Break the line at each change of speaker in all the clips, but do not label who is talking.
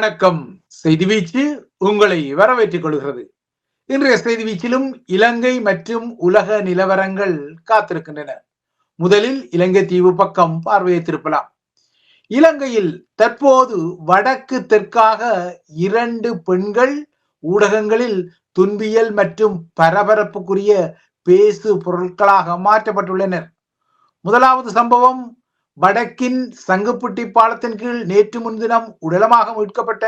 வணக்கம். செய்தி வீச்சு உங்களை வரவேற்றுக் கொள்கிறது. இன்றைய செய்தி வீச்சிலும் இலங்கை மற்றும் உலக நிலவரங்கள் காத்திருக்கின்றன. முதலில் இலங்கை தீவு பக்கம் பார்வையை இலங்கையில் தற்போது வடக்கு தெற்காக இரண்டு பெண்கள் ஊடகங்களில் துன்பியல் மற்றும் பரபரப்புக்குரிய பேசு பொருட்களாக மாற்றப்பட்டுள்ளனர். முதலாவது சம்பவம் வடக்கின் சங்குப்புட்டி பாலத்தின் கீழ் நேற்று முன்தினம் உடலமாக மீட்கப்பட்ட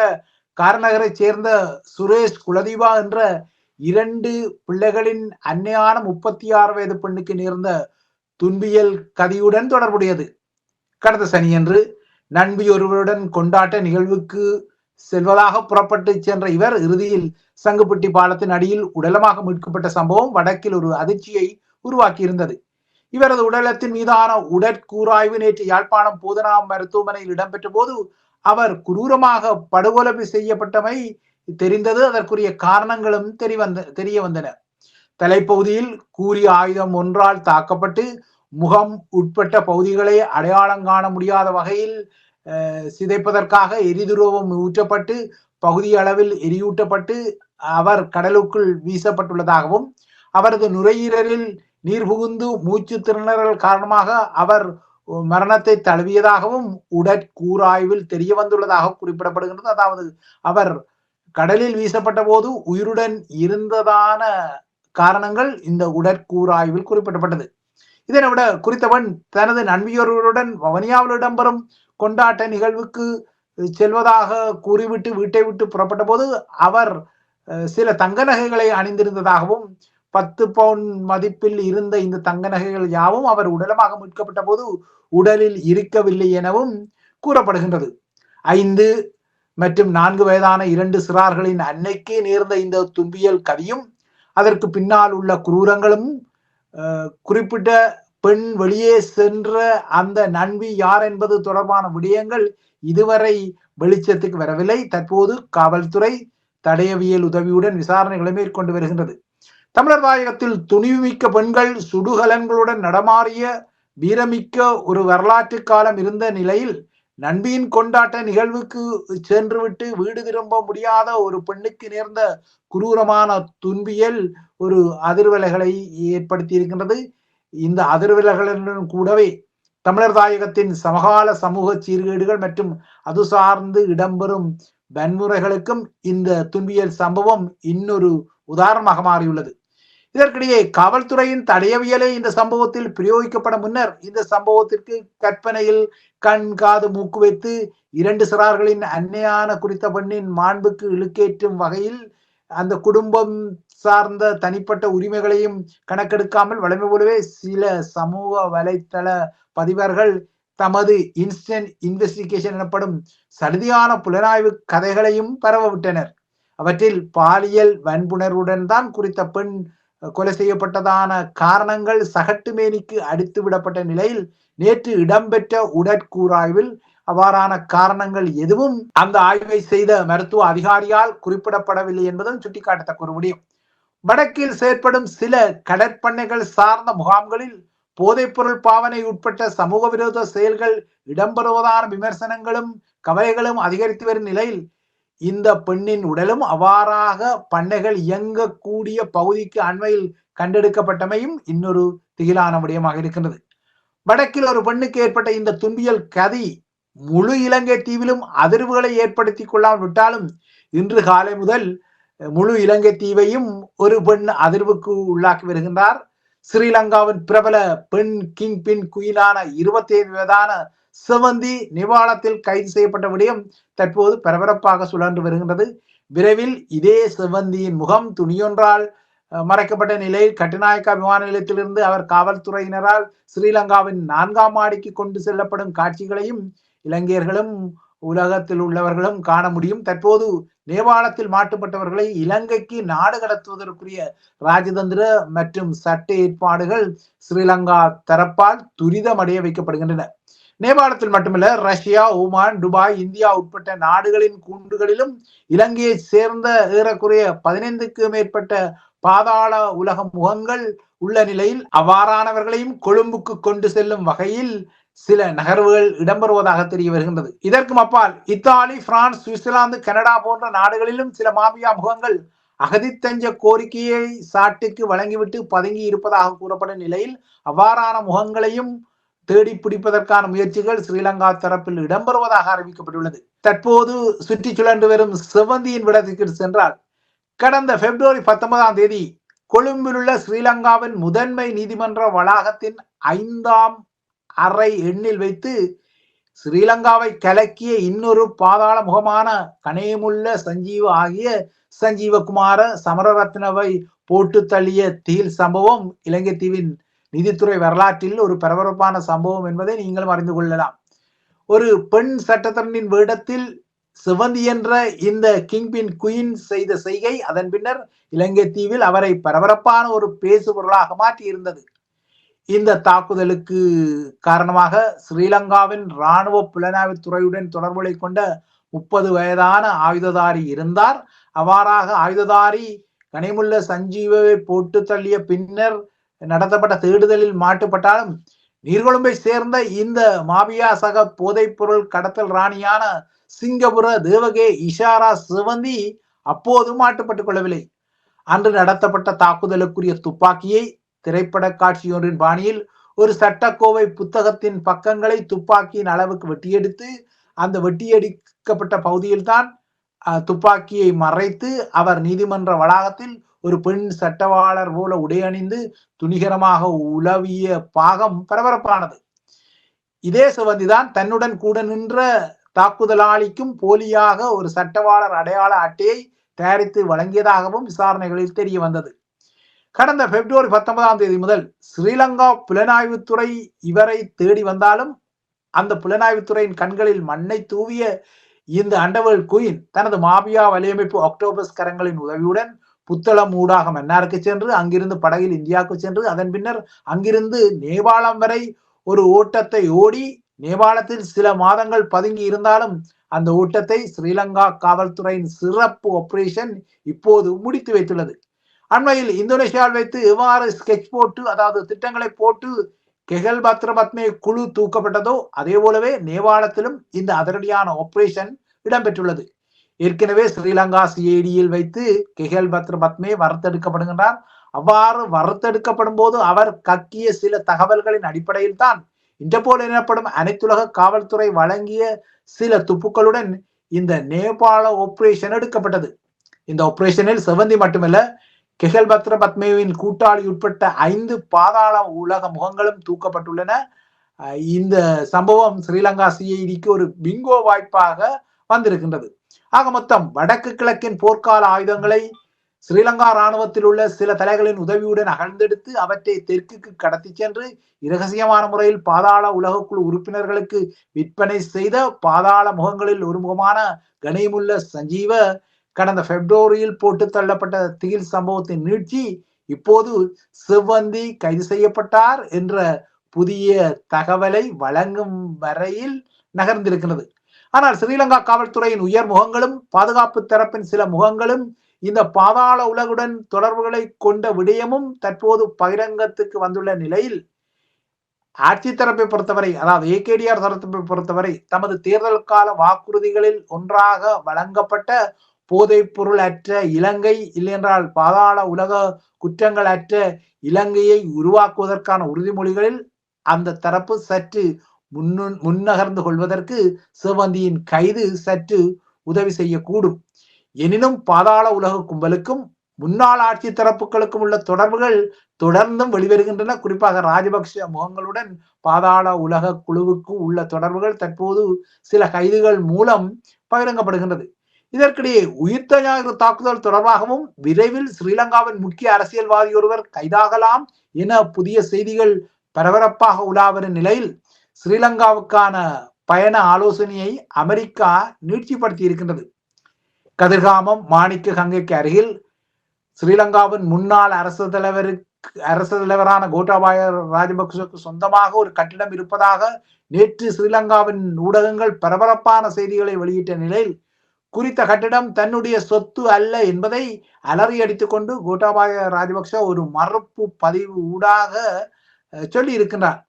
காரநகரைச் சேர்ந்த சுரேஷ் குலதீபா என்ற இரண்டு பிள்ளைகளின் அன்னையான முப்பத்தி ஆறு வயது பெண்ணுக்கு நேர்ந்த துன்பியல் கதியுடன் தொடர்புடையது. கடந்த சனியன்று நண்பி ஒருவருடன் கொண்டாட்ட நிகழ்வுக்கு செல்வதாக புறப்பட்டு சென்ற இவர் இறுதியில் சங்குப்பட்டி பாலத்தின் அடியில் உடலமாக மீட்கப்பட்ட சம்பவம் வடக்கில் ஒரு அதிர்ச்சியை உருவாக்கியிருந்தது. இவரது உடலத்தின் மீதான உடற்கூராய்வு நேற்று யாழ்ப்பாணம் போதனா மருத்துவமனையில் இடம்பெற்ற போது அவர் குரூரமாக படுகொலை செய்யப்பட்டமை தெரிந்தது. அதற்குரிய காரணங்களும் தெரியவந்த தெரிய வந்தன. தலைப்பகுதியில் கூறிய ஆயுதம் ஒன்றால் தாக்கப்பட்டு முகம் உட்பட்ட பகுதிகளை அடையாளம் காண முடியாத வகையில் சிதைப்பதற்காக எரிதுருவம் ஊற்றப்பட்டு பகுதி அளவில் எரியூட்டப்பட்டு அவர் கடலுக்குள் வீசப்பட்டுள்ளதாகவும் அவரது நுரையீரலில் நீர் புகுந்து மூச்சு திணறல் காரணமாக அவர் மரணத்தை தழுவியதாகவும் உடற்கூராய்வில் தெரிய வந்துள்ளதாக குறிப்பிடப்படுகின்றது. அதாவது அவர் கடலில் வீசப்பட்ட போது உயிருடன் இருந்ததான காரணங்கள் இந்த உடற்கூராய்வில் குறிப்பிடப்பட்டது. இதனை விட குறித்தவன் தனது நண்பியொருவருடன் வவனியாவில் இடம்பெறும் கொண்டாட்ட நிகழ்வுக்கு செல்வதாக கூறிவிட்டு வீட்டை விட்டு புறப்பட்ட போது அவர் சில தங்க நகைகளை அணிந்திருந்ததாகவும் பத்து பவுன் மதிப்பில் இருந்த இந்த தங்க நகைகள் யாவும் அவர் உடலமாக மீட்கப்பட்ட போது உடலில் இருக்கவில்லை எனவும் கூறப்படுகின்றது. ஐந்து மற்றும் நான்கு வயதான இரண்டு சிறார்களின் அன்னைக்கே நேர்ந்த இந்த தும்பியல் கதியும் அதற்கு பின்னால் உள்ள குரூரங்களும் குறிப்பிட்ட பெண் வெளியே சென்ற அந்த நன்வி யார் என்பது தொடர்பான விடயங்கள் இதுவரை வெளிச்சத்துக்கு வரவில்லை. தற்போது காவல்துறை தடயவியல் உதவியுடன் விசாரணைகளை மேற்கொண்டு வருகின்றது. தமிழர் தாயகத்தில் துணிவுமிக்க பெண்கள் சுடுகலன்களுடன் நடமாறிய வீரமிக்க ஒரு வரலாற்று காலம் இருந்த நிலையில் நண்பியின் கொண்டாட்ட நிகழ்வுக்கு சென்றுவிட்டு வீடு திரும்ப முடியாத ஒரு பெண்ணுக்கு நேர்ந்த குரூரமான துன்பியல் ஒரு அதிர்வலைகளை ஏற்படுத்தி இருக்கின்றது இந்த அதிர்வலைகளுடன் கூடவே தமிழர் தாயகத்தின் சமகால சமூக சீர்கேடுகள் மற்றும் அது சார்ந்து இடம்பெறும் வன்முறைகளுக்கும் இந்த துன்பியல் சம்பவம் இன்னொரு உதாரணமாக மாறியுள்ளது. இதற்கிடையே காவல்துறையின் தடையவியலே இந்த சம்பவத்தில் பிரயோகிக்கப்பட முன்னர் இந்த சம்பவத்திற்கு கற்பனையில் கண் காது மூக்கு வைத்து இரண்டு சிறார்களின் அன்னையான குறித்த பெண்ணின் மாண்புக்கு இழுக்கேற்றும் வகையில் அந்த குடும்பம் சார்ந்த தனிப்பட்ட உரிமைகளையும் கணக்கெடுக்காமல் வளமை போலவே சில சமூக வலைத்தள பதிவர்கள் தமது இன்ஸ்டன்ட் இன்வெஸ்டிகேஷன் எனப்படும் சலுதியான புலனாய்வு கதைகளையும் பரவவிட்டனர் அவற்றில் பாலியல் வன்புணர்வுடன் தான் குறித்த பெண் கொலை செய்யப்பட்டதான காரணங்கள் சகட்டுமேனிக்கு அடித்து விடப்பட்ட நிலையில் நேற்று இடம்பெற்ற உடற்கூராய்வில் அவ்வாறான காரணங்கள் எதுவும் அந்த ஆய்வை செய்த மருத்துவ அதிகாரியால் குறிப்பிடப்படவில்லை என்பதும் சுட்டிக்காட்டத்தக்க ஒரு முடியும் வடக்கில் செயற்படும் சில கடற்பண்ணைகள் சார்ந்த முகாம்களில் போதைப்பொருள் பாவனை உட்பட்ட சமூக விரோத செயல்கள் இடம்பெறுவதான விமர்சனங்களும் கவலைகளும் அதிகரித்து வரும் நிலையில் இந்த பெண்ணின் உடலும் அவ்வாறாக பண்ணைகள் இயங்கக்கூடிய பகுதிக்கு அண்மையில் கண்டெடுக்கப்பட்டமையும் இன்னொரு திகிலான விடயமாக இருக்கின்றது. வடக்கில் ஒரு பெண்ணுக்கு ஏற்பட்ட இந்த துன்பியல் கதி முழு இலங்கை தீவிலும் அதிர்வுகளை ஏற்படுத்தி கொள்ளாமல் விட்டாலும் இன்று காலை முதல் முழு இலங்கை தீவையும் ஒரு பெண் அதிர்வுக்கு உள்ளாக்கி வருகின்றார். ஸ்ரீலங்காவின் பிரபல பெண் கிங் பின் குயிலான இருபத்தி ஐந்து வயதான சிவந்தி நிவாளத்தில் கைது செய்யப்பட்ட விடயம் தற்போது பரபரப்பாக சுழன்று வருகின்றது. விரைவில் இதே சிவந்தியின் முகம் துணியொன்றால் மறைக்கப்பட்ட நிலையில் கட்டுநாயக்கா விமான நிலையத்திலிருந்து அவர் காவல்துறையினரால் ஸ்ரீலங்காவின் நான்காம் மாடிக்கு கொண்டு செல்லப்படும் காட்சிகளையும் இலங்கையர்களும் உலகத்தில் உள்ளவர்களும் காண முடியும். தற்போது நேபாளத்தில் மாட்டுப்பட்டவர்களை இலங்கைக்கு நாடு கடத்துவதற்குரிய ராஜதந்திர மற்றும் சட்ட ஏற்பாடுகள் ஸ்ரீலங்கா தரப்பால் துரிதமடைய வைக்கப்படுகின்றன. நேபாளத்தில் மட்டுமல்ல ரஷ்யா ஓமான் துபாய் இந்தியா உட்பட்ட நாடுகளின் கூண்டுகளிலும் இலங்கையை சேர்ந்த ஏறக்குறைய பதினைந்துக்கு மேற்பட்ட பாதாள உலக முகங்கள் உள்ள நிலையில் அவ்வாறானவர்களையும் கொழும்புக்கு கொண்டு செல்லும் வகையில் சில நகர்வுகள் இடம்பெறுவதாக தெரிய வருகின்றது. இதற்கும் அப்பால் இத்தாலி பிரான்ஸ் சுவிட்சர்லாந்து கனடா போன்ற நாடுகளிலும் சில மாபியா முகங்கள் அகதித்தஞ்ச கோரிக்கையை சாட்டுக்கு வழங்கிவிட்டு பதுங்கி இருப்பதாக கூறப்படும் நிலையில் அவ்வாறான முகங்களையும் தேடி பிடிப்பதற்கான முயற்சிகள் ஸ்ரீலங்கா தரப்பில் இடம்பெறுவதாக அறிவிக்கப்பட்டுள்ளது. தற்போது சுற்றி சுழன்று வரும் செவந்தியின் விடத்திற்கு சென்றால் கடந்த பிப்ரவரி பத்தொன்பதாம் தேதி கொழும்பில் உள்ள ஸ்ரீலங்காவின் முதன்மை நீதிமன்ற வளாகத்தின் ஐந்தாம் அறை எண்ணில் வைத்து ஸ்ரீலங்காவை கலக்கிய இன்னொரு பாதாள முகமான கனேமுள்ள சஞ்சீவ ஆகிய சஞ்சீவகுமார சமரரத்னவை போட்டு தள்ளிய தீல் சம்பவம் இலங்கை தீவின் நீதித்துறை வரலாற்றில் ஒரு பரபரப்பான சம்பவம் என்பதை நீங்களும் அறிந்து கொள்ளலாம். ஒரு பெண் சட்டத்தரணின் வேடத்தில் சிவந்தி என்ற இந்த கிங்பின் குயின் செய்த செய்கை அதன் பின்னர் இலங்கை தீவில் அவரை பரபரப்பான ஒரு பேசுபொருளாக மாற்றி இருந்தது இந்த தாக்குதலுக்கு காரணமாக ஸ்ரீலங்காவின் இராணுவ புலனாய்வு துறையுடன் தொடர்புகளை கொண்ட முப்பது வயதான ஆயுததாரி இருந்தார். அவ்வாறாக ஆயுததாரி கனிமுள்ள சஞ்சீவை போட்டு தள்ளிய பின்னர் நடத்தப்பட்ட தேடுதலில் மாட்டுப்பட்டாலும் நீர்கொழும்பை சேர்ந்த இந்த மாபியா சக போதைப்பொருள் கடத்தல் ராணியான சிங்கபுர தேவகே இஷாரா சிவந்தி அப்போதும் மாட்டுப்பட்டுக் கொள்ளவில்லை. அன்று நடத்தப்பட்ட தாக்குதலுக்குரிய துப்பாக்கியை திரைப்பட காட்சியொன்றின் பாணியில் ஒரு சட்டக்கோவை புத்தகத்தின் பக்கங்களை துப்பாக்கியின் அளவுக்கு வெட்டியெடுத்து அந்த வெட்டியடிக்கப்பட்ட பகுதியில்தான் துப்பாக்கியை மறைத்து அவர் நீதிமன்ற வளாகத்தில் ஒரு பெண் சட்டவாளர் போல உடையணிந்து துணிகரமாக உலவிய பாகம் பரபரப்பானது. இதே சிவந்திதான் தன்னுடன் கூட நின்ற தாக்குதலாளிக்கும் போலியாக ஒரு சட்டவாளர் அடையாள அட்டையை தயாரித்து வழங்கியதாகவும் விசாரணைகளில் தெரிய வந்தது. கடந்த பிப்ரவரி பத்தொன்பதாம் தேதி முதல் ஸ்ரீலங்கா புலனாய்வுத்துறை இவரை தேடி வந்தாலும் அந்த புலனாய்வுத்துறையின் கண்களில் மண்ணை தூவிய இந்த அண்டவல் குயின் தனது மாபியா வலையமைப்பு அக்டோபஸ் கரங்களின் உதவியுடன் புத்தளம் ஊடாக மன்னாருக்கு சென்று அங்கிருந்து படகில் இந்தியாவுக்கு சென்று அதன் பின்னர் அங்கிருந்து நேபாளம் வரை ஒரு ஓட்டத்தை ஓடி நேபாளத்தில் சில மாதங்கள் பதுங்கி இருந்தாலும் அந்த ஓட்டத்தை ஸ்ரீலங்கா காவல்துறையின் சிறப்பு ஆபரேஷன் இப்போது முடித்து வைத்துள்ளது. அண்மையில் இந்தோனேஷியாவில் வைத்து எவ்வாறு ஸ்கெட்ச் போட்டு அதாவது திட்டங்களை போட்டு கெகல் பத்ரபத்மே குழு தூக்கப்பட்டதோ அதே போலவே நேபாளத்திலும் இந்த அதிரடியான ஆபரேஷன் இடம்பெற்றுள்ளது. ஏற்கனவே ஸ்ரீலங்கா சிஐடியில் வைத்து கெஹல் பத்ர பத்மே வறுத்தெடுக்கப்படுகின்றார். அவ்வாறு வறுத்தெடுக்கப்படும் போது அவர் கக்கிய சில தகவல்களின் அடிப்படையில் தான் இன்டர்போல் எனப்படும் அனைத்துலக காவல்துறை வழங்கிய சில துப்புக்களுடன் இந்த நேபாள ஆபரேஷன் எடுக்கப்பட்டது. இந்த ஆபரேஷனில் செவந்தி மட்டுமல்ல கெஹல் பத்ர பத்மேவின் கூட்டாளி உட்பட்ட ஐந்து பாதாள உலக முகங்களும் தூக்கப்பட்டுள்ளன. இந்த சம்பவம் ஸ்ரீலங்கா சிஐடிக்கு ஒரு பிங்கோ வாய்ப்பாக வந்திருக்கின்றது. ஆக மொத்தம் வடக்கு கிழக்கின் போர்க்கால ஆயுதங்களை ஸ்ரீலங்கா ராணுவத்தில் உள்ள சில தலைகளின் உதவியுடன் அகழ்ந்தெடுத்து அவற்றை தெற்குக்கு கடத்தி சென்று இரகசியமான முறையில் பாதாள உலகக்குழு உறுப்பினர்களுக்கு விற்பனை செய்த பாதாள முகங்களில் ஒரு முகமான சஞ்சீவ கடந்த பிப்ரவரியில் போட்டு தள்ளப்பட்ட திகில் சம்பவத்தின் நீட்சி இப்போது செவ்வந்தி கைது செய்யப்பட்டார் என்ற புதிய தகவலை வழங்கும் வரையில் நகர்ந்திருக்கிறது. ஆனால் ஸ்ரீலங்கா காவல்துறையின் உயர் முகங்களும் பாதுகாப்பு தரப்பின் சில முகங்களும் இந்த பாதாள உலகுடன் தொடர்புகளை கொண்ட விடயமும் தற்போது பகிரங்கத்துக்கு வந்துள்ள நிலையில் ஆட்சி தரப்பை பொறுத்தவரை அதாவது ஏகேடிஆர் தரப்பை பொறுத்தவரை தமது தேர்தல் கால வாக்குறுதிகளில் ஒன்றாக வழங்கப்பட்ட போதைப் பொருள் அற்ற இலங்கை இல்லையென்றால் பாதாள உலக குற்றங்கள் அற்ற இலங்கையை உருவாக்குவதற்கான உறுதிமொழிகளில் அந்த தரப்பு சற்று முன்னு முன்னகர்ந்து கொள்வதற்கு சிவந்தியின் கைது சற்று உதவி செய்யக்கூடும். எனினும் பாதாள உலக கும்பலுக்கும் முன்னாள் ஆட்சி தரப்புகளுக்கும் உள்ள தொடர்புகள் தொடர்ந்தும் வெளிவருகின்றன. குறிப்பாக ராஜபக்ஷ முகங்களுடன் பாதாள உலக குழுவுக்கு உள்ள தொடர்புகள் தற்போது சில கைதுகள் மூலம் பகிரங்கப்படுகின்றது. இதற்கிடையே உயிர்த்த ஞாயிறு தாக்குதல் தொடர்பாகவும் விரைவில் ஸ்ரீலங்காவின் முக்கிய அரசியல்வாதி ஒருவர் கைதாகலாம் என புதிய செய்திகள் பரபரப்பாக உலாவரும் நிலையில் ஸ்ரீலங்காவுக்கான பயண ஆலோசனையை அமெரிக்கா நீட்சிப்படுத்தி இருக்கின்றது. கதிர்காமம் மாணிக்க கங்கைக்கு அருகில் ஸ்ரீலங்காவின் முன்னாள் அரசு தலைவருக்கு அரசு தலைவரான கோட்டாபாய ராஜபக்சவுக்கு சொந்தமாக ஒரு கட்டிடம் இருப்பதாக நேற்று ஸ்ரீலங்காவின் ஊடகங்கள் பரபரப்பான செய்திகளை வெளியிட்ட நிலையில் குறித்த கட்டிடம் தன்னுடைய சொத்து அல்ல என்பதை அலறி அடித்துக்கொண்டு கோட்டாபாய ராஜபக்ஷ ஒரு மறுப்பு பதிவு ஊடாக சொல்லி இருக்கின்றார்.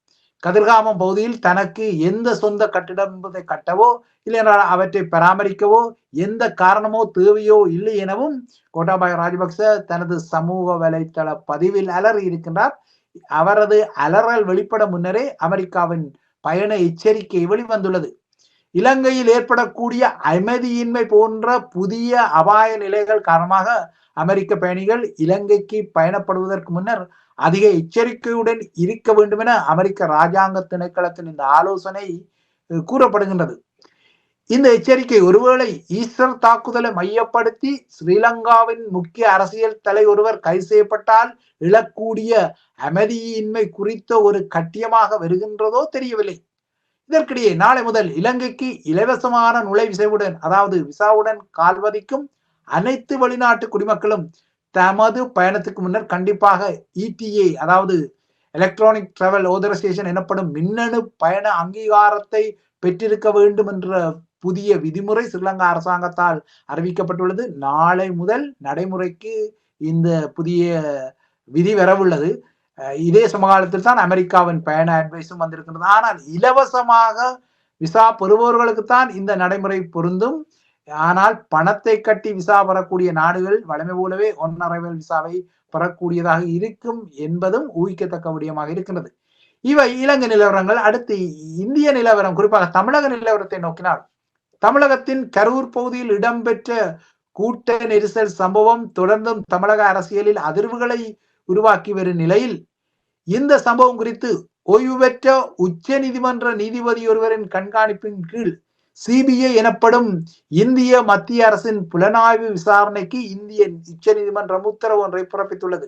கதிர்காமம் பகுதியில் தனக்கு எந்த சொந்த கட்டிடம் என்பதை கட்டவோ இல்லை என்றால் அவற்றை பராமரிக்கவோ எந்த காரணமோ தேவையோ இல்லை எனவும் கோட்டாபாய ராஜபக்ச தனது சமூக வலைத்தள பதிவில் அலறி இருக்கின்றார். அவரது அலறல் வெளிப்பட முன்னரே அமெரிக்காவின் பயண எச்சரிக்கை வெளிவந்துள்ளது. இலங்கையில் ஏற்படக்கூடிய அமைதியின்மை போன்ற புதிய அபாய நிலைகள் காரணமாக அமெரிக்க பயணிகள் இலங்கைக்கு பயணப்படுவதற்கு முன்னர் அதிக எச்சரிக்கையுடன் இருக்க வேண்டும் என அமெரிக்க ராஜாங்க திணைக்களத்தின் இந்த ஆலோசனை கூறப்படுகின்றது. இந்த எச்சரிக்கை ஒருவேளை ஈஸ்டர் தாக்குதலை மையப்படுத்தி ஸ்ரீலங்காவின் முக்கிய அரசியல் தலை ஒருவர் கைது செய்யப்பட்டால் இழக்கூடிய அமைதியின்மை குறித்த ஒரு கட்டியமாக வருகின்றதோ தெரியவில்லை. இதற்கிடையே நாளை முதல் இலங்கைக்கு இலவசமான நுழைவிசைவுடன் அதாவது விசாவுடன் கால்வதிக்கும் அனைத்து வெளிநாட்டு குடிமக்களும் தமது பயணத்துக்கு முன்னர் கண்டிப்பாக இடிஏ அதாவது எலக்ட்ரானிக் டிராவல் ஆதரைசேஷன் எனப்படும் மின்னணு பயண அங்கீகாரத்தை பெற்றிருக்க வேண்டும் என்ற புதிய விதிமுறை ஸ்ரீலங்கா அரசாங்கத்தால் அறிவிக்கப்பட்டுள்ளது. நாளை முதல் நடைமுறைக்கு இந்த புதிய விதி வரவுள்ளது. இதே சமகாலத்தில் தான் அமெரிக்காவின் பயண அட்வைஸும் வந்திருக்கின்றது. ஆனால் இலவசமாக விசா பெறுபவர்களுக்கு தான் இந்த நடைமுறை பொருந்தும். ஆனால் பணத்தை கட்டி விசா பெறக்கூடிய நாடுகள் வளமை போலவே ஒன் விசாவை பெறக்கூடியதாக இருக்கும் என்பதும் ஊகிக்கத்தக்க விடயமாக இருக்கின்றது. இவை இலங்கை நிலவரங்கள். அடுத்து இந்திய நிலவரம் குறிப்பாக தமிழக நிலவரத்தை நோக்கினால் தமிழகத்தின் கரூர் பகுதியில் இடம்பெற்ற கூட்ட நெரிசல் சம்பவம் தொடர்ந்தும் தமிழக அரசியலில் அதிர்வுகளை உருவாக்கி வரும் நிலையில் இந்த சம்பவம் குறித்து ஓய்வு பெற்ற உச்ச நீதிமன்ற நீதிபதி ஒருவரின் கண்காணிப்பின் கீழ் சிபிஐ எனப்படும் இந்திய மத்திய அரசின் புலனாய்வு விசாரணைக்கு இந்திய உச்ச நீதிமன்றம் உத்தரவு ஒன்றை பிறப்பித்துள்ளது.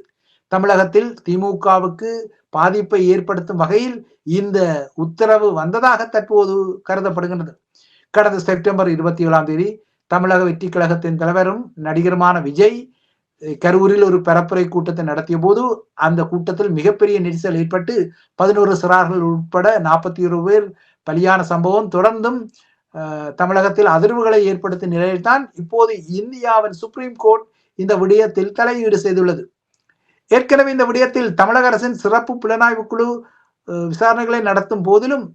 தமிழகத்தில் திமுகவுக்கு பாதிப்பை ஏற்படுத்தும் வகையில் இந்த உத்தரவு வந்ததாக தற்போது கருதப்படுகின்றது. கடந்த செப்டம்பர் இருபத்தி ஏழாம் தேதி தமிழக வெற்றி கழகத்தின் தலைவரும் நடிகருமான விஜய் கரூரில் ஒரு பரப்புரை கூட்டத்தை நடத்திய போது அந்த கூட்டத்தில் மிகப்பெரிய நெரிசல் ஏற்பட்டு பதினோரு சிறார்கள் உட்பட நாற்பத்தி ஒரு பேர் பலியான சம்பவம் தொடர்ந்தும் தமிழகத்தில் அதிர்வுகளை ஏற்படுத்தும் நிலையில்தான் இப்போது இந்தியாவின் சுப்ரீம் கோர்ட் இந்த விடயத்தில் தலையீடு செய்துள்ளது. ஏற்கனவே இந்த விடயத்தில் தமிழக அரசின் சிறப்பு புலனாய்வு குழு விசாரணைகளை நடத்தும் போதிலும்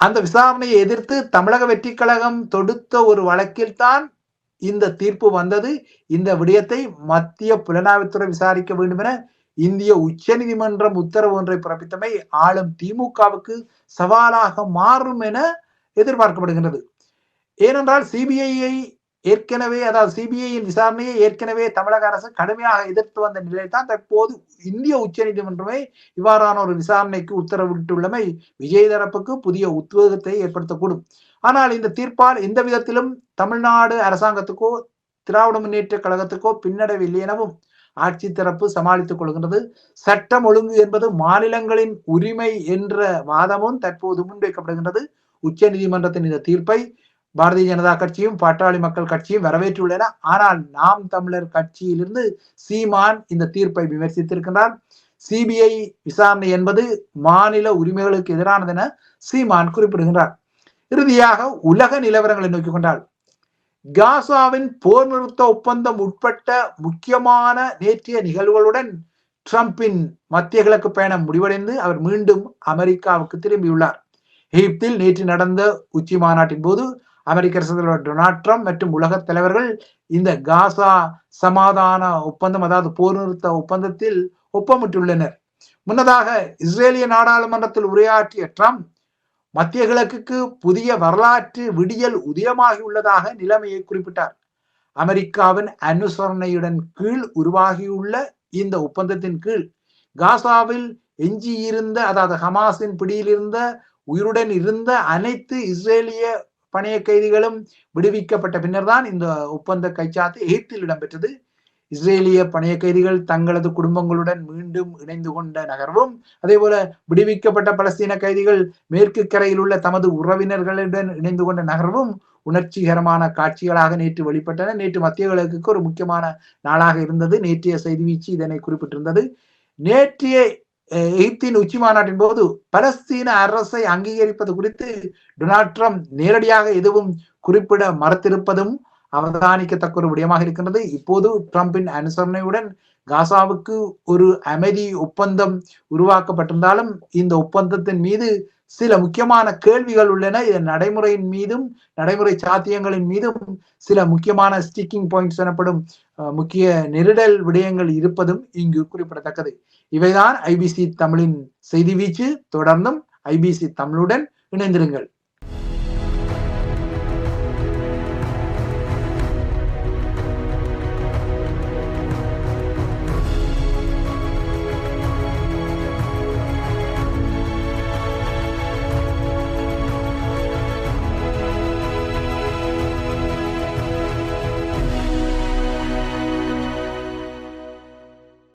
அந்த விசாரணையை எதிர்த்து தமிழக வெற்றி கழகம் தொடுத்த ஒரு வழக்கில் தான் இந்த தீர்ப்பு வந்தது. இந்த விடயத்தை மத்திய புலனாய்வுத்துறை விசாரிக்க வேண்டும் என இந்திய உச்ச நீதிமன்றம் உத்தரவு ஒன்றை பிறப்பித்தமை ஆளும் திமுகவுக்கு சவாலாக மாறும் என எதிர்பார்க்கப்படுகின்றது. ஏனென்றால் சிபிஐயை ஏற்கனவே அதாவது சிபிஐயின் விசாரணையை ஏற்கனவே தமிழக அரசு கடுமையாக எதிர்த்து வந்த நிலையில்தான் தற்போது இந்திய உச்ச நீதிமன்றமே இவ்வாறான ஒரு விசாரணைக்கு உத்தரவிட்டுள்ளமை விஜய் தரப்புக்கு புதிய உத்வேகத்தை ஏற்படுத்தக்கூடும். ஆனால் இந்த தீர்ப்பால் எந்த விதத்திலும் தமிழ்நாடு அரசாங்கத்துக்கோ திராவிட முன்னேற்ற கழகத்துக்கோ பின்னடைவில்லை எனவும் ஆட்சி தரப்பு சமாளித்துக் கொள்கின்றது. சட்டம் ஒழுங்கு என்பது மாநிலங்களின் உரிமை என்ற வாதமும் தற்போது முன்வைக்கப்படுகின்றது. உச்ச நீதிமன்றத்தின் இந்த தீர்ப்பை பாரதிய ஜனதா கட்சியும் பாட்டாளி மக்கள் கட்சியும் வரவேற்றுள்ளன. ஆனால் நாம் தமிழர் கட்சியிலிருந்து சீமான் இந்த தீர்ப்பை விமர்சித்திருக்கின்றார். சிபிஐ விசாரணை என்பது மாநில உரிமைகளுக்கு எதிரானது என சீமான் குறிப்பிடுகின்றார். இறுதியாக உலக நிலவரங்களை நோக்கி கொண்டால் காசாவின் போர் நிறுத்த ஒப்பந்தம் உட்பட்ட முக்கியமான நேற்றைய நிகழ்வுகளுடன் ட்ரம்பின் மத்திய கிழக்கு பயணம் முடிவடைந்து அவர் மீண்டும் அமெரிக்காவுக்கு திரும்பியுள்ளார். எகிப்தில் நேற்று நடந்த உச்சி மாநாட்டின் போது அமெரிக்க அரசு தலைவர் டொனால்ட் ட்ரம்ப் மற்றும் உலக தலைவர்கள் இந்த காசா சமாதான ஒப்பந்தம் அதாவது போர் நிறுத்த ஒப்பந்தத்தில் ஒப்பமிட்டுள்ளனர். முன்னதாக இஸ்ரேலிய நாடாளுமன்றத்தில் உரையாற்றிய ட்ரம்ப் மத்திய கிழக்குக்கு புதிய வரலாற்று விடியல் உதயமாகியுள்ளதாக நிலைமையை குறிப்பிட்டார். அமெரிக்காவின் அனுசரணையுடன் கீழ் உருவாகியுள்ள இந்த ஒப்பந்தத்தின் கீழ் காசாவில் எஞ்சியிருந்த அதாவது ஹமாஸின் பிடியிலிருந்த உயிருடன் இருந்த அனைத்து இஸ்ரேலிய பணைய கைதிகளும் விடுவிக்கப்பட்ட பின்னர் தான் இந்த ஒப்பந்த கைச்சாத்து எகிப்தில் இடம்பெற்றது. இஸ்ரேலிய பணைய கைதிகள் தங்களது குடும்பங்களுடன் மீண்டும் இணைந்து கொண்ட நகர்வும் அதே போல விடுவிக்கப்பட்ட பலஸ்தீன கைதிகள் மேற்கு கரையில் உள்ள தமது உறவினர்களுடன் இணைந்து கொண்ட நகர்வும் உணர்ச்சிகரமான காட்சிகளாக நேற்று வெளிப்பட்டன. நேற்று மத்திய கிழக்குக்கு ஒரு முக்கியமான நாளாக இருந்தது. நேற்றைய செய்தி வீச்சு இதனை குறிப்பிட்டிருந்தது. நேற்றைய எகிப்தின் உச்சி மாநாட்டின் போது பலஸ்தீன அரசை அங்கீகரிப்பது குறித்து டொனால்ட் ட்ரம்ப் நேரடியாக எதுவும் குறிப்பிட மறுத்திருப்பதும் அவதானிக்கத்தக்க ஒரு விடயமாக இருக்கின்றது. இப்போது ட்ரம்பின் அனுசரணையுடன் காசாவுக்கு ஒரு அமைதி ஒப்பந்தம் உருவாக்கப்பட்டிருந்தாலும் இந்த ஒப்பந்தத்தின் மீது சில முக்கியமான கேள்விகள் உள்ளன. இது நடைமுறையின் மீதும் நடைமுறை சாத்தியங்களின் மீதும் சில முக்கியமான ஸ்டிக்கிங் பாயிண்ட்ஸ் எனப்படும் முக்கிய நெருடல் விடயங்கள் இருப்பதும் இங்கு குறிப்பிடத்தக்கது. இவைதான் ஐபிசி தமிழின் செய்தி வீச்சு. தொடர்ந்தும் ஐபிசி தமிழுடன் இணைந்திருங்கள்.